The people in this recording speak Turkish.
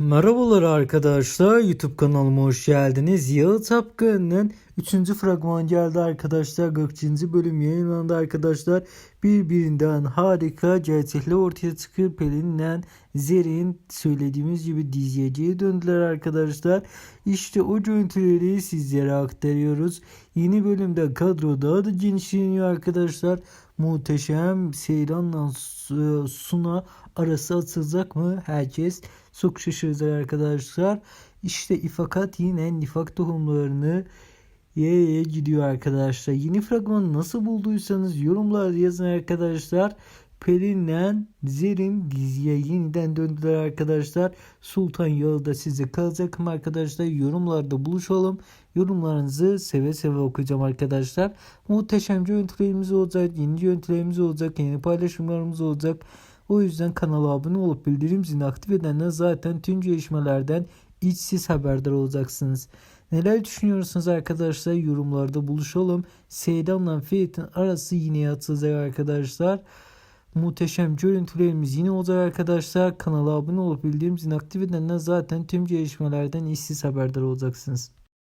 Merhabalar arkadaşlar YouTube kanalıma hoş geldiniz. Yağı Tapkan'ın 3. fragman geldi arkadaşlar. 40. bölüm yayınlandı arkadaşlar. Birbirinden harika gerçekler ortaya çıkıyor. Pelin'le Zer'in söylediğimiz gibi diziyeciye döndüler arkadaşlar. İşte o görüntüleri sizlere aktarıyoruz. Yeni bölümde kadro daha da genişleniyor arkadaşlar. Muhteşem Seyran'la Suna arası atılacak mı? Herkes çok şaşıracak arkadaşlar. İşte ifakat yine nifak tohumlarını yeye gidiyor arkadaşlar. Yeni fragmanı nasıl bulduysanız yorumlarda yazın arkadaşlar. Pelin'le Zer'in diziye yeniden döndüler arkadaşlar. Sultan Yağı da size kalacak mı arkadaşlar? Yorumlarda buluşalım. Yorumlarınızı seve seve okuyacağım arkadaşlar. Muhteşem görüntülerimiz olacak. Yeni görüntülerimiz olacak. Yeni paylaşımlarımız olacak. O yüzden kanala abone olup bildirim zilini aktif edenler zaten tüm gelişmelerden içsiz haberdar olacaksınız. Neler düşünüyorsunuz arkadaşlar? Yorumlarda buluşalım. Seydam'la Ferit'in arası yine atılacak arkadaşlar. Muhteşem görüntülerimiz yine olacak arkadaşlar. Kanala abone olup bildirim zilini aktif edenler zaten tüm gelişmelerden işsiz haberdar olacaksınız.